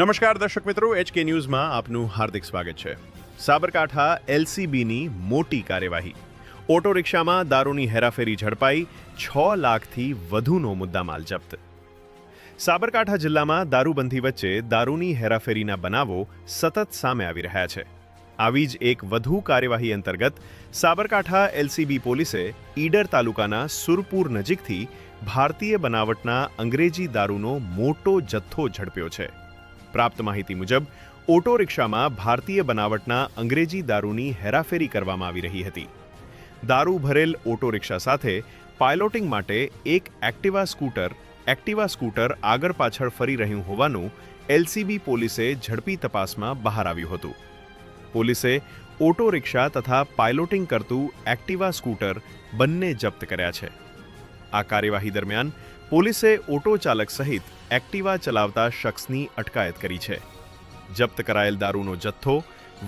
નમસ્કાર દર્શક મિત્રો એચકે ન્યૂઝમાં આપનું હાર્દિક સ્વાગત છે. સાબરકાંઠા એલસીબીની મોટી કાર્યવાહી. ઓટો રિક્ષામાં દારૂની હેરાફેરી ઝડપાઈ છ લાખથી વધુનો મુદ્દામાલ જપ્ત. સાબરકાંઠા જિલ્લામાં દારૂબંધી વચ્ચે દારૂની હેરાફેરીના બનાવો સતત સામે આવી રહ્યા છે. આવી જ એક વધુ કાર્યવાહી અંતર્ગત સાબરકાંઠા એલસીબી પોલીસે ઈડર તાલુકાના સુરપુર નજીકથી ભારતીય બનાવટના અંગ્રેજી દારૂનો મોટો જથ્થો ઝડપ્યો છે. પ્રાપ્ત માહિતી મુજબ, ઓટો રિક્ષામાં ભારતીય બનાવટના અંગ્રેજી દારૂની હેરાફેરી કરવામાં આવી રહી હતી. દારૂ ભરેલ ઓટો રિક્ષા સાથે પાયલોટિંગ માટે એક એક્ટિવા સ્કૂટર એક્ટિવા સ્કૂટર આગળ પાછળ ફરી રહ્યું હોવાનું એલસીબી પોલીસે ઝડપી તપાસમાં બહાર આવ્યું હતું. પોલીસે ઓટો રિક્ષા તથા પાયલોટિંગ કરતું એક્ટિવા સ્કૂટર બંને જપ્ત કર્યા છે. આ કાર્યવાહી દરમિયાન પોલીસે ઓટો ચાલક સહિત એક્ટિવા ચલાવતા શખ્સની અટકાયત કરી છે. જપ્ત કરાયેલ દારૂનો જથ્થો,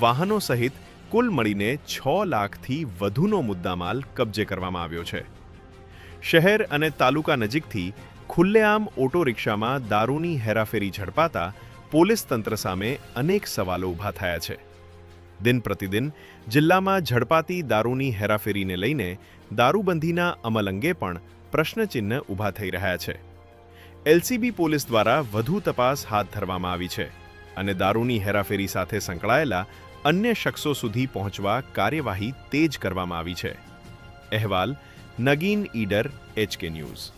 વાહનો સહિત કુલ મળીને છ લાખથી વધુનો મુદ્દામાલ કબજે કરવામાં આવ્યો છે. શહેર અને તાલુકા નજીકથી ખુલ્લેઆમ ઓટો રિક્ષામાં દારૂની હેરાફેરી ઝડપાતા પોલીસ તંત્ર સામે અનેક સવાલો ઊભા થયા છે. દિન પ્રતિદિન જિલ્લામાં ઝડપાતી દારૂની હેરાફેરીને લઈને દારૂબંધીના અમલ અંગે પણ પ્રશ્નચિહ્ન ઊભા થઈ રહ્યા છે. એલસીબી પોલીસ દ્વારા વધુ તપાસ હાથ ધરવામાં આવી છે અને દારૂની હેરાફેરી સાથે સંકળાયેલા અન્ય શખ્સો સુધી પહોંચવા કાર્યવાહી તેજ કરવામાં આવી છે. અહેવાલ નગીન ઈડર, એચકે ન્યૂઝ.